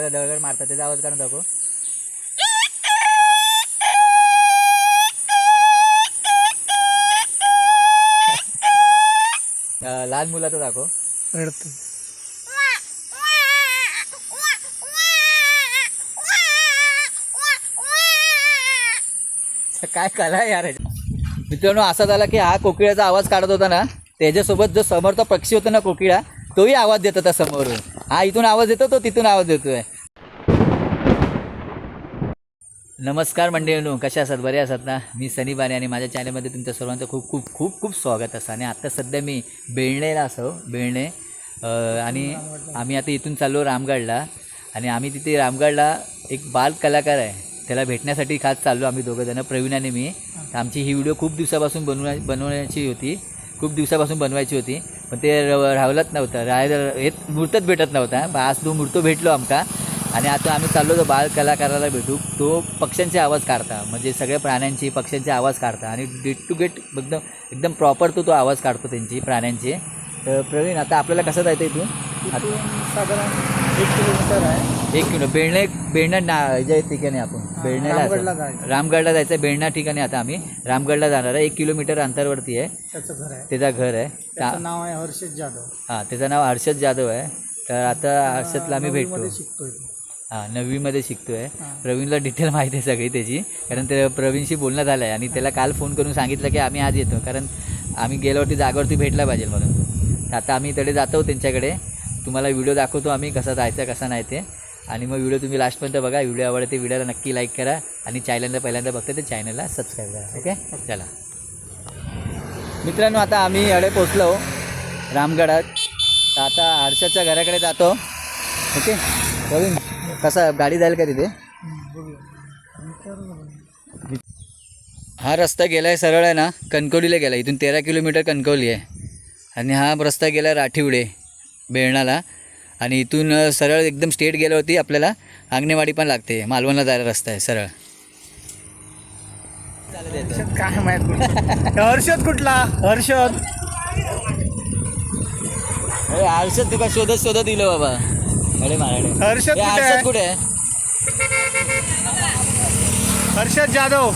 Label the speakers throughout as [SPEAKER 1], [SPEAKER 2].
[SPEAKER 1] रस्त्याला दगड मारतात त्याचा आवाज काढून दाखव. लहान मुलाचं दाखव.
[SPEAKER 2] रडतो
[SPEAKER 1] काय कला यार? मित्रांनो असा झाला की हा कोकिळाचा आवाज काढत होता ना त्याच्यासोबत जो समोरचा पक्षी होता ना कोकिळा तोही आवाज देत होता समोरून. हा इथून आवाज देतो तो तिथून आवाज देतोय. नमस्कार मंडळीनो कशा असतात बरे असतात ना? मी सनी बाने आणि माझ्या चॅनलमध्ये तुमच्या सर्वांचं खूप खूप खूप खूप स्वागत असतं आणि आत्ता सध्या मी बेळणेला असो हो, बेळणे. आणि आम्ही आता इथून चाललो रामगडला आणि आम्ही तिथे रामगडला एक बाल कलाकार आहे. त्याला भेटण्यासाठी खास चाललो आम्ही दोघं जणं प्रवीण आणि मी. तर आमची ही व्हिडिओ खूप दिवसापासून बनवा बनवण्याची होती. खूप दिवसापासून बनवायची होती. पण ते र- नव्हतं. राहायला येत मूर्तच भेटत नव्हता. आज तो मूर्त भेटलो आमका. आणि आता आम्ही चाललो तो बाल कलाकाराला भेटू. तो पक्ष्यांचे आवाज काढता. म्हणजे सगळ्या प्राण्यांची पक्ष्यांचे आवाज काढता. आणि गेट टू गेट एकदम एकदम प्रॉपर तो तो आवाज काढतो त्यांची प्राण्यांचे. तर प्रवीण आता आपल्याला कसं जायचं इथून?
[SPEAKER 2] साधारण एक किलोमीटर आहे.
[SPEAKER 1] एक किलो बेळणे बेळणा ना ज्या ठिकाणी आपण बेळण्याला
[SPEAKER 2] रामगडला. जायचं.
[SPEAKER 1] आहे बेळणा ठिकाणी आता आम्ही. रामगडला जाणार आहे. एक किलोमीटर अंतरावरती आहे.
[SPEAKER 2] त्याचं घर आहे.
[SPEAKER 1] त्याचं घर आहे.
[SPEAKER 2] त्याचं नाव आहे हर्षद जाधव.
[SPEAKER 1] हां त्याचं नाव हर्षद जाधव आहे. तर आता हर्षदला आम्ही भेटतो. हां नववीमध्ये शिकतो आहे प्रवीणला डिटेल माहिती आहे सगळी त्याची. कारण ते प्रवीणशी बोलणं झालं आहे आणि त्याला काल फोन करून सांगितलं की आम्ही आज येतो. कारण आम्ही गेल्यावरती जागेवरती भेटला पाहिजे म्हणून. आता आम्ही इकडे जातो त्यांच्याकडे. तुम्हाला व्हिडिओ दाखवतो आम्ही कसा जायचा कसा नाही ते. आणि मग व्हिडिओ तुम्ही लास्टपर्यंत बघा. व्हिडिओ आवडते व्हिडिओला नक्की लाईक करा. आणि चॅनलला पहिल्यांदा बघते ते चॅनलला सबस्क्राईब करा. ओके चला. मित्रांनो आता आम्ही अडे पोचलो रामगडात. तर आता हर्षदच्या घराकडे जातो. ओके प्रवीण कसा गाडी जाईल का तिथे? हा रस्ता गेला आहे सरळ आहे ना कणकवलीला गेला इथून तेरा किलोमीटर कणकवली आहे. आणि हा रस्ता गेला राठीवडे बेळणाला आणि इथून सरळ एकदम स्टेट गेल्यावरती आपल्याला आंगणेवाडी पण लागते. मालवणला जायला रस्ता आहे सरळ.
[SPEAKER 2] काय माहीत हर्षद कुठला? हर्षद.
[SPEAKER 1] अरे हर्षद तुका शोधत शोधत दिलं बाबा.
[SPEAKER 2] हर्षद कुठे
[SPEAKER 1] हर्षद
[SPEAKER 2] आहे?
[SPEAKER 1] कुठे? आहे
[SPEAKER 2] हर्षद जाधव.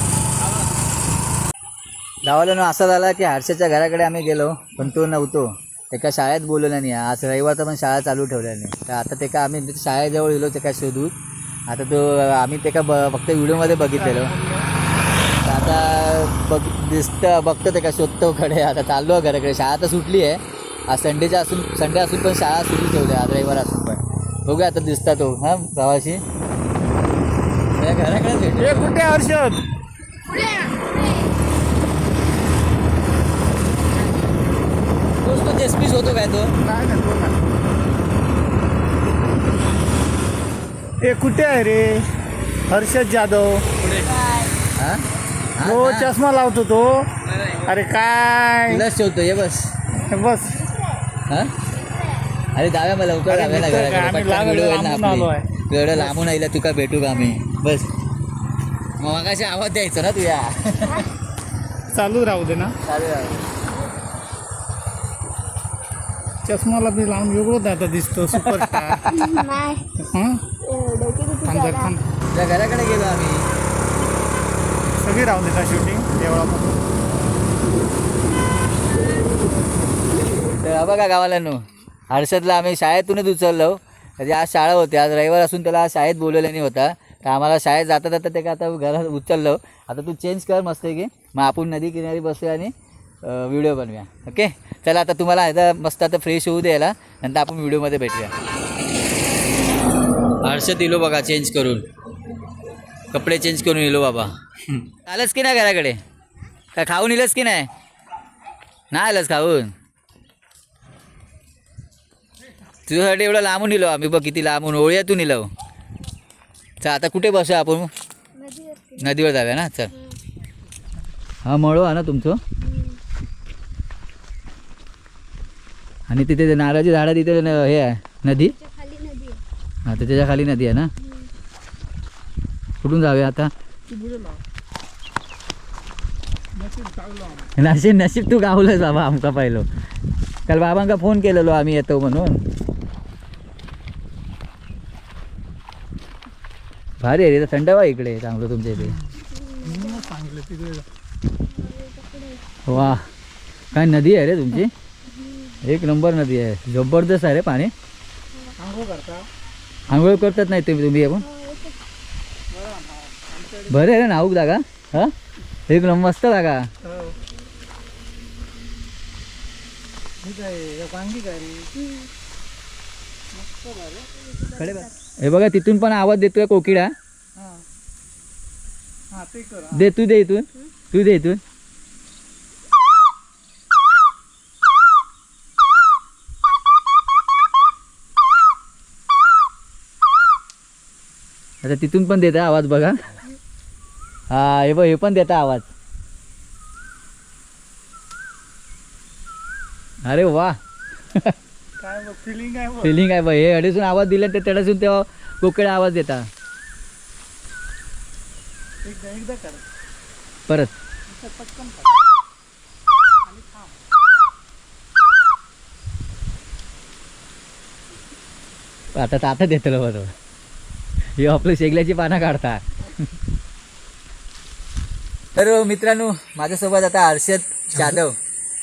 [SPEAKER 1] गावाला ना असा झाला की हर्षदच्या घराकडे आम्ही गेलो पण तो नव्हतो. एका शाळेत बोलवलं नाही. आज रविवारचा पण शाळा चालू ठेवल्या नाही. तर आता ते का आम्ही शाळेजवळ गेलो ते काय शोधून. आता तो आम्ही ते का ब फक्त व्हिडिओमध्ये बघितलेलो. तर आता बघ दिसतं बघतो ते का शोधतो कडे. आता चाललो आहे घराकडे. शाळा तर सुटली आहे. आज संडेच्या असून संडे असून पण शाळा सुरू ठेवली आज रविवार असून पण. बघूया आता दिसता तो हां गावाशी त्या घराकडे
[SPEAKER 2] हे कुठे हर्षद?
[SPEAKER 1] तोच तो जेसपीस होतो काय तो.
[SPEAKER 2] हे कुठे आहे रे? हर्षद जाधव.
[SPEAKER 1] हां?
[SPEAKER 2] हो चष्मा लावतो तो. अरे काय?
[SPEAKER 1] तुलाच ठेवतो ये बस.
[SPEAKER 2] बस.
[SPEAKER 1] हा? अरे जाव्या मला लवकर जाव्या
[SPEAKER 2] काय. आम्ही
[SPEAKER 1] ना
[SPEAKER 2] लांबून. आलो आहे.
[SPEAKER 1] तू एवढं लांबून आईला तुका भेटू का आम्ही बस मग मगाशी आवाज द्यायचा ना तुया
[SPEAKER 2] चालू राहू दे ना
[SPEAKER 1] चालेल.
[SPEAKER 2] चष्माला बी लावून वेगळंच आता दिसतो सुपरस्टार
[SPEAKER 3] नाही
[SPEAKER 2] हं?
[SPEAKER 3] डोके दुखी
[SPEAKER 2] थांब जरा,
[SPEAKER 3] झाला.
[SPEAKER 2] थांब
[SPEAKER 1] तुझ्या घराकडे गेलो आम्ही
[SPEAKER 2] सगळी राहू दे का शूटिंग देवळापासून
[SPEAKER 1] तर हा बघा गावाला नो हर्षदला आम्ही शाळेतूनच उचललो. म्हणजे आज शाळा होती. आज रविवार असून त्याला शाळेत बोलवलं नाही होता. तर आम्हाला शाळेत जाता जाता ते का आता घरात उचललो. आता तू चेंज कर मस्त की. मग आपण नदी किनारी बसूया आणि व्हिडिओ बनवूया. ओके चला आता तुम्हाला आता मस्त आता फ्रेश होऊ द्यायला. नंतर आपण व्हिडिओमध्ये भेटूया. हर्षद इलो बघा चेंज करून. कपडे चेंज करून येलो बाबा. आलंच की नाही घराकडे? काय खाऊन येलंस की नाही? नाही आलंच खाऊन. तुझ्यासाठी एवढं लांबून येलो आम्ही बघ किती लांबून. ओळ्यातून इलो चल आता कुठे बसूया आपण? नदीवर जाऊया ना? चल. हा मळो आहे ना तुमचं? आणि तिथे ते नारळाची झाडं तिथे हे आहे नदी? हा त्याच्याखाली नदी आहे ना? कुठून जाऊया आता? नशीब नशीब तू गावलंस बाबा आमका पाहिलो. काल बाबांका फोन केलेलो आम्ही येतो म्हणून. भारी आहे रे थंडावा इकडे चांगलं तुमच्या इथे. वा काय नदी आहे रे तुमची? एक नंबर नदी आहे. जबरदस्त आहे रे पाणी.
[SPEAKER 2] आंघोळ करता
[SPEAKER 1] आंघोळ करतात नाही तुम्ही तुम्ही आपण? बरं आहे रे नाऊक जागा. हा? एक नंबर मस्त जागा.
[SPEAKER 2] हो. ठीक
[SPEAKER 1] हे बघा तिथून पण आवाज देतोय कोकिळा?
[SPEAKER 2] हां. हां ते कर.
[SPEAKER 1] दे तू दे इथून. तू दे इथून. आता तिथून पण देता आवाज बघा. हा हे बघ हे पण देता आवाज. अरे वा.
[SPEAKER 2] फिलिंग आहे बघ
[SPEAKER 1] फिलिंग आहे बघ हे अडीसून आवाज दिला ते तेवढ्यासून तेव्हा कोकिळा आवाज देता.
[SPEAKER 2] एकदा एकदा कर.
[SPEAKER 1] परत.
[SPEAKER 2] पटकन
[SPEAKER 1] आता तर आता देतलं बरोबर हे आपलं शेगल्याची पानं काढता. तर मित्रांनो माझ्यासोबत आता हर्षद जाधव.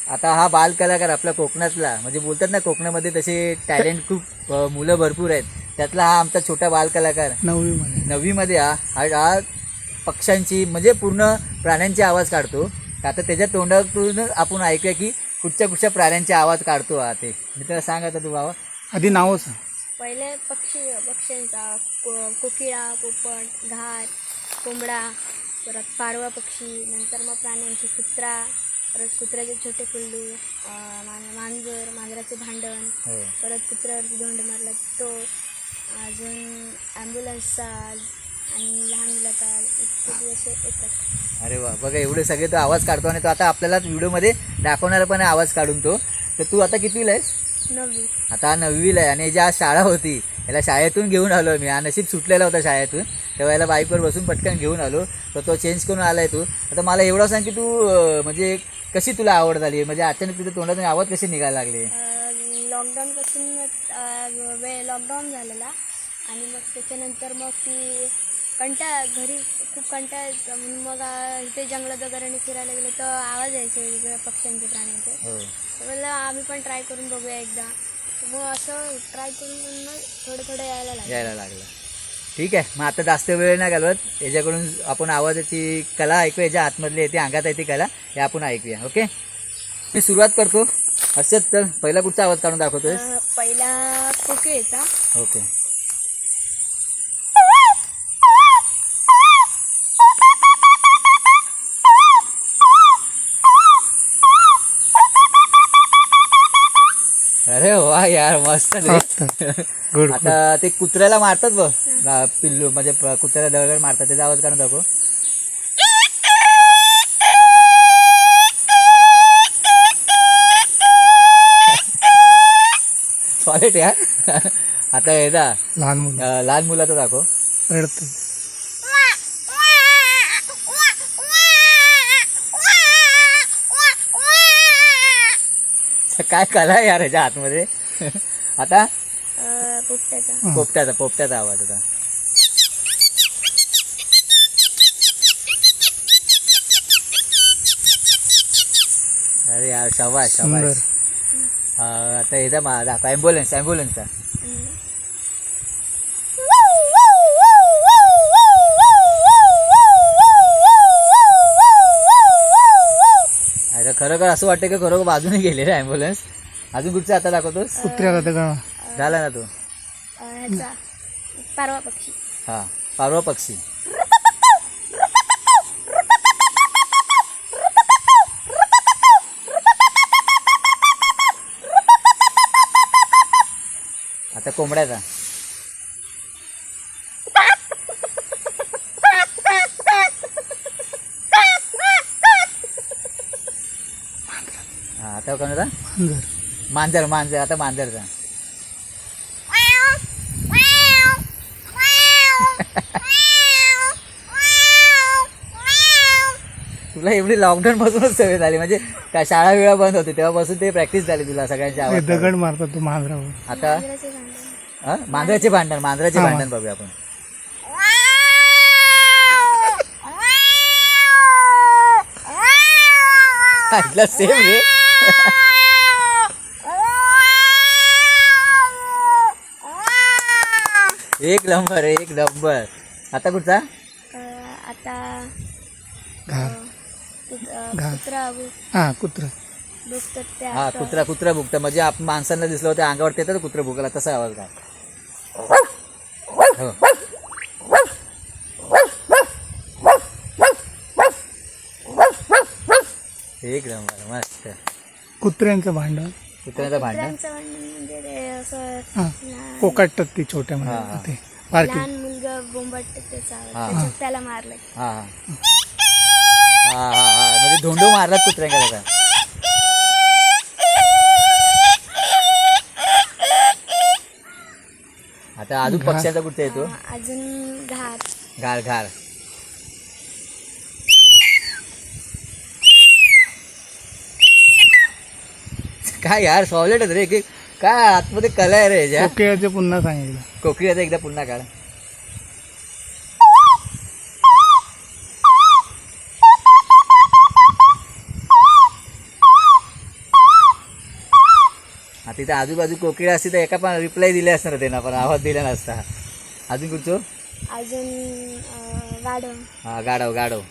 [SPEAKER 1] आता हा बाल कलाकार आपला कोकणातला म्हणजे बोलतात ना कोकणामध्ये तसे टॅलेंट खूप अ, मुलं भरपूर आहेत. त्यातला हा आमचा छोटा बाल कलाकार.
[SPEAKER 2] नववी मध्ये
[SPEAKER 1] नववीमध्ये हा हा हा पक्ष्यांची म्हणजे पूर्ण प्राण्यांचे आवाज काढतो. आता त्याच्या तोंडातून आपण ऐकूया की कुठच्या कुठच्या प्राण्यांचे आवाज काढतो हा ते. मी त्याला सांग आता तू बाबा.
[SPEAKER 2] आधी नाव सांग.
[SPEAKER 3] पहिले पक्षी पक्ष्यांचा को कोकिळा पोपट घाट कोंबडा परत पारवा पक्षी नंतर मग प्राण्यांची कुत्रा. परत कुत्र्याचे छोटे पिल्लू मा- मांजर मांजराचे भांडण
[SPEAKER 1] हो.
[SPEAKER 3] परत कुत्र्यावरती धोंड मारला तो अजून ॲम्ब्युलन्सचा आवाज आणि लहान मुलाचा इत्यादी असे येतात.
[SPEAKER 1] अरे वा बघा एवढे सगळे तो आवाज काढतो आणि तो आता आपल्याला व्हिडिओमध्ये दाखवणार पण आहे आवाज काढून तो. तर तू आता कितवीला आहेस?
[SPEAKER 3] नववी.
[SPEAKER 1] आता नववीला आहे आणि ज्या शाळा होती याला शाळेतून घेऊन आलो मी. हा नशीब सुटलेला होता शाळेतून. तेव्हा याला बाईकवर बसून पटकन घेऊन आलो. तर तो चेंज करून आलाय तू. आता मला एवढं सांग की तू अं, म्हणजे कशी तुला आवड झाली? म्हणजे अचानक तुझ्या तोंडातून आवाज कसे निघायला लागले?
[SPEAKER 3] लॉकडाऊनपासून वे लॉकडाऊन झालेला. आणि मग त्याच्यानंतर मग ती कंटाळ घरी खूप कंटाळ मग इथे जंगलात वगैरे फिरायला गेलो तर आवाज यायचे वेगवेगळ्या पक्ष्यांचे प्राण्यांचे.
[SPEAKER 1] हो.
[SPEAKER 3] म्हणलं आम्ही पण ट्राय करून बघूया एकदा. मग असं ट्राय करून करून मग थोडं थोडं यायला लागलं.
[SPEAKER 1] यायला लागलं. ठीक आहे. मग आता जास्त वेळ नाही घालवत. याच्याकडून आपण आवाजाची कला ऐकू याच्या आतमधली येते अंगात आहे ती कला हे आपण ऐकूया. ओके? मी सुरुवात करतो. हर्षद तर पहिला कुठचा आवाज काढून दाखवतोय
[SPEAKER 3] पहिला
[SPEAKER 1] ओके. अरे वा यार मस्त.
[SPEAKER 2] गुड
[SPEAKER 1] आता ते कुत्र्याला मारतात बघ. पिल्लू म्हणजे कुत्र्याला दगड मारतात. त्याचा आवाज काढून दाखव. सॉलिड यार. आता येता
[SPEAKER 2] लहान मुलं.
[SPEAKER 1] लहान मुलाचं दाखव.
[SPEAKER 2] रडतं
[SPEAKER 1] काय कला यार ह्याच्या आतमध्ये? आता?
[SPEAKER 3] पोपट्याचा.
[SPEAKER 1] पोपट्याचा पोपट्याचा आवाज आता. अरे यार शाबाश अं, आता येता मा दाखव ॲम्ब्युलन्स ॲम्ब्युलन्सचा खरोखर असं वाटतं की खरोखर बाजूने गेले रे ॲम्ब्युलन्स अजून कुठचा आता दाखवतोस?
[SPEAKER 2] कुत्र्याला तर का
[SPEAKER 1] झाला ना तो.
[SPEAKER 3] ह्याचा. पारवा पक्षी.
[SPEAKER 1] हा पारवा पक्षी. आता कोंबड्याचा त्या कोण होता
[SPEAKER 2] मांजर
[SPEAKER 1] मांजर आता मांजरचा तुला एवढी लॉकडाऊन पासूनच सवय झाली. म्हणजे काय शाळा वेळा बंद होते तेव्हापासून ते प्रॅक्टिस झाली तुला सगळ्यांच्या
[SPEAKER 2] दगड मारतात तू मांजरावर.
[SPEAKER 1] आता?
[SPEAKER 3] मांजराचे भांडण.
[SPEAKER 1] मांजराचे भांडण बघूया आपण. ऐकलं सेम एक नंबर एक नंबर. आता कुठचा?
[SPEAKER 3] आता
[SPEAKER 2] हा कुत्रा.
[SPEAKER 1] हा कुत्रा कुत्रा भुकतं म्हणजे आपण माणसांना दिसलं होतं अंगावर येतं कुत्रा भुकायला तसा आवाज काय हो. एक नंबर मस्त.
[SPEAKER 2] कुत्र्यांचं भांडण
[SPEAKER 1] कुत्र्याचं भांडण
[SPEAKER 3] कुत्र्यांचं भांडण म्हणजे ते असं
[SPEAKER 2] हा.
[SPEAKER 3] लहान-
[SPEAKER 2] कोकाटतात ती छोट्या
[SPEAKER 1] हा, हा.
[SPEAKER 2] म्हणजे ते. पार्टी
[SPEAKER 3] लहान मुलगा त्याचा आवाज.
[SPEAKER 1] हा.
[SPEAKER 3] त्याच्यात त्याला मारलंय.
[SPEAKER 1] हा हा. हा हा हा. म्हणजे धोंडो मारलात कुत्र्यांका त्याचा आता अजून पक्ष्यांचा कुठचा येतो?
[SPEAKER 3] अजून घाट
[SPEAKER 1] घार घार काय यार सॉलेटच रे की काय आतमध्ये कला आहे रे याच्या.
[SPEAKER 2] कोकिळाचे पुन्हा सांगितलं
[SPEAKER 1] कोकळीचा एकदा पुन्हा काढ. आता तिथे आजूबाजू कोकिळी असती तर एका पण रिप्लाय दिले असणार त्यांना पण आवाज दिला नसता. अजून कुठचं?
[SPEAKER 3] अजून अं, गाढव.
[SPEAKER 1] हा गाडव गाडव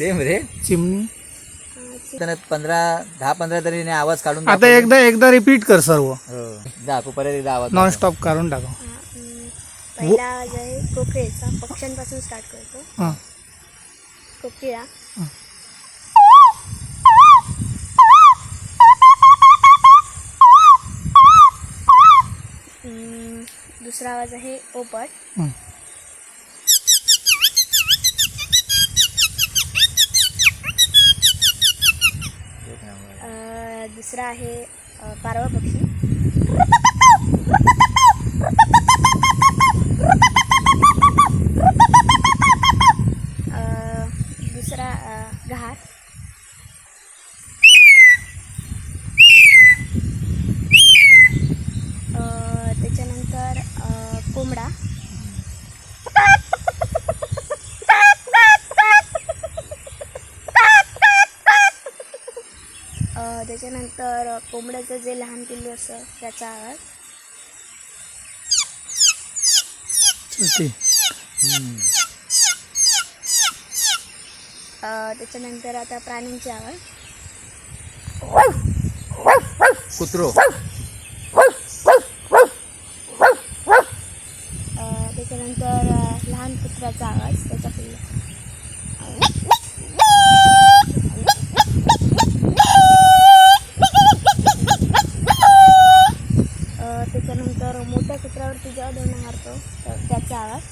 [SPEAKER 1] सेम रे.
[SPEAKER 2] चिमणी.
[SPEAKER 1] पंधरा दहा पंधरा तरी आवाज काढून
[SPEAKER 2] आता. एकदा एकदा रिपीट कर सर्व.
[SPEAKER 1] हो. तू परत एकदा आवाज
[SPEAKER 2] नॉन
[SPEAKER 1] दाखव.
[SPEAKER 2] स्टॉप काढून टाका.
[SPEAKER 3] पहिला आवाज आहे कोकिळेचा पक्ष्यांपासून स्टार्ट करतो.
[SPEAKER 2] हा.
[SPEAKER 3] कोकिळा दुसरा आवाज आहे पोपट
[SPEAKER 2] हं.
[SPEAKER 1] एक नंबर.
[SPEAKER 3] अं, दुसरा आहे पारवा पक्षी. दुसरा अं, घार त्याच्यानंतर कोंबडा अं, त्याच्यानंतर कोंबड्याचं जे लहान पिल्लू असतं त्याचा आवाज. त्याच्यानंतर आता प्राण्यांचे आवाज.
[SPEAKER 1] कुत्रो.
[SPEAKER 3] त्याच्यानंतर लहान कुत्र्याचा आवाज त्याचा पिल्लू अं, त्याच्यानंतर मोठ्या कुत्र्यावरती जेव्हा दोन मारतो तर त्याचा आवाज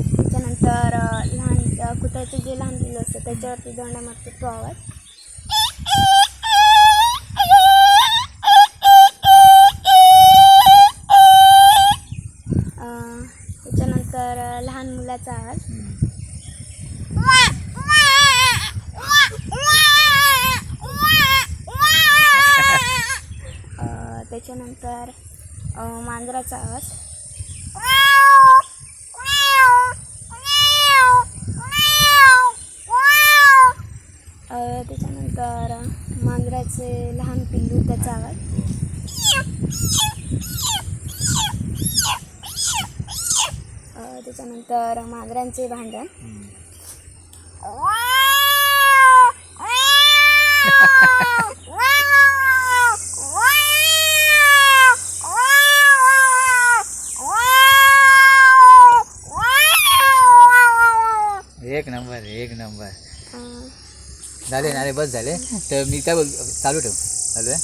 [SPEAKER 3] त्याच्यानंतर अं, लहान अं, कुत्र्याचं जे लहान पिल्लू असतं त्याच्यावरती दोंडा मारतो तो आवाज अं, त्याच्यानंतर अं, लहान मुलाचा आवाज अं, त्याच्यानंतर मांजराचा आवाज. त्याच्यानंतर मांजराचे लहान पिल्लू त्याचा आवाज. त्याच्यानंतर मांजरांचे भांडण
[SPEAKER 1] एक नंबर एक नंबर
[SPEAKER 3] अं,
[SPEAKER 1] झाले ना रे बस झाले. तर मी काय बोल चालू ठेव. चालू आहे.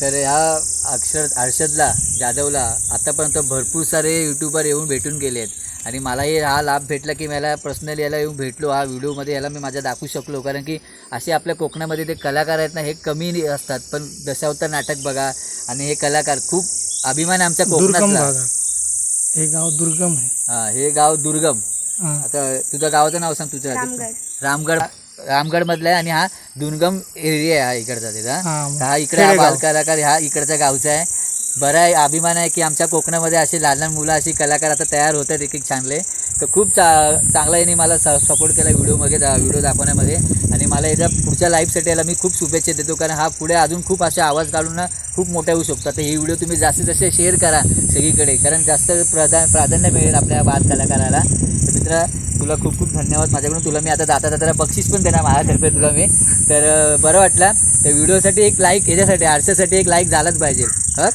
[SPEAKER 1] तर ह्या अक्षर हर्षदला जाधवला आतापर्यंत भरपूर सारे यूट्यूबर येऊन भेटून गेले आहेत. आणि मलाही हा लाभ भेटला की मला पर्सनली याला येऊन भेटलो हा व्हिडिओमध्ये याला मी माझ्या दाखवू शकलो. कारण की असे आपल्या कोकणामध्ये ते कलाकार आहेत ना हे कमी असतात. पण दशावतार नाटक बघा आणि हे कलाकार खूप अभिमान आहे आमच्या
[SPEAKER 2] दुर्गम
[SPEAKER 1] कोकणातला.
[SPEAKER 2] हे गाव दुर्गम आहे.
[SPEAKER 1] हा हे गाव दुर्गम. आता तुझ्या गावाचं नाव सांग तुझ्या
[SPEAKER 3] रामगड.
[SPEAKER 1] रामगड. रामगडमधला आहे आणि हा दुर्गम एरिया आहे हा इकडचा तिथं.
[SPEAKER 2] हा,
[SPEAKER 1] इकडे हा. बालकलाकार हा इकडच्या गावचा आहे. बरा आहे अभिमान आहे की आमच्या कोकणामध्ये असे लहान लहान मुलं अशी कलाकार आता तयार होत आहेत एक एक चांगले. तर खूप चा चांगला यांनी मला स सपोर्ट केला व्हिडिओमध्ये व्हिडिओ दाखवण्यामध्ये. आणि मला याच्या पुढच्या लाईफसाठी याला मी खूप शुभेच्छा देतो कारण हा पुढे अजून खूप असे आवाज काढून ना खूप मोठा होऊ शकतो तर ही व्हिडिओ तुम्ही जास्तीत जास्त शेअर करा सगळीकडे कारण जास्त प्रधा प्राधान्य मिळेल आपल्या बाल कलाकाराला तर मित्र तुला खूप खूप धन्यवाद माझ्याकडून. तुला मी आता जाता जाता बक्षीस पण देणार माझ्यातर्फे तुला मी. तर बरं वाटलं. तर व्हिडिओसाठी एक लाईक याच्यासाठी आरशासाठी एक लाईक झालाच पाहिजे. हं?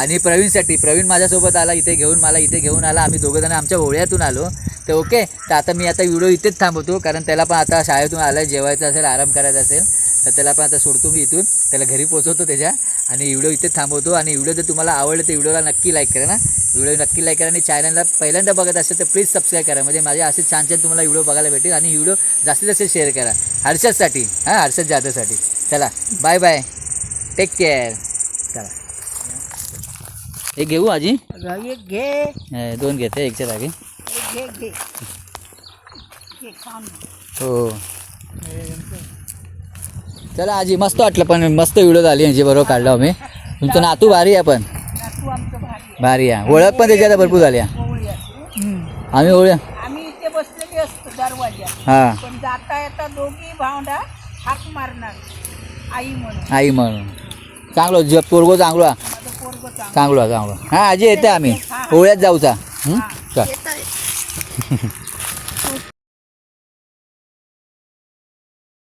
[SPEAKER 1] आणि प्रवीणसाठी. प्रवीण माझ्यासोबत आला इथे घेऊन मला इथे घेऊन आला. आम्ही दोघंजण आमच्या ओळ्यातून आलो. तर ओके तर आता मी आता व्हिडिओ इथेच थांबवतो. कारण त्याला पण आता शाळेतून आला जेवायचं असेल आराम करायचा असेल तर त्याला पण आता सोडतो मी इथून. त्याला घरी पोचवतो त्याच्या. आणि व्हिडिओ इथेच थांबवतो. आणि व्हिडिओ जर तुम्हाला आवडलं तर व्हिडिओला नक्की लाईक करा ना. व्हिडिओ नक्की लाईक करा आणि चॅनलला पहिल्यांदा बघत असेल तर प्लीज सबस्क्राईब करा. म्हणजे माझे असे छान छान तुम्हाला व्हिडिओ बघायला भेटेल आणि व्हिडिओ जास्तीत जास्त शेअर करा. हर्षदसाठी हां हर्षद जाधवसाठी. चला बाय बाय टेक केअर चला. हे घेऊ आजी?
[SPEAKER 2] एक घे.
[SPEAKER 1] दोन घेते एकच्या जागी हो. चला आजी मस्त वाटलं पण मस्त व्हिडिओ झाली यांची बरोबर काढलो आम्ही. तुमचं नातू भारी आहे पण.
[SPEAKER 2] भारी
[SPEAKER 1] आहे. ओळख पण त्याच्यात भरपूर
[SPEAKER 2] असते
[SPEAKER 1] आम्ही ओळख
[SPEAKER 2] आम्ही इथे बसलेली असतो दरवाज्यात
[SPEAKER 1] हां.
[SPEAKER 2] पण जाता येता दोघी भावंडा हाक मारणार. आई म्हणून.
[SPEAKER 1] आई म्हणून. चांगलो पोरगो चांगलो. आहे.
[SPEAKER 2] माझं पोरग चांगलं.
[SPEAKER 1] चांगलो. हां आजी येते आम्ही. ओळ्यात जाऊचा. हं?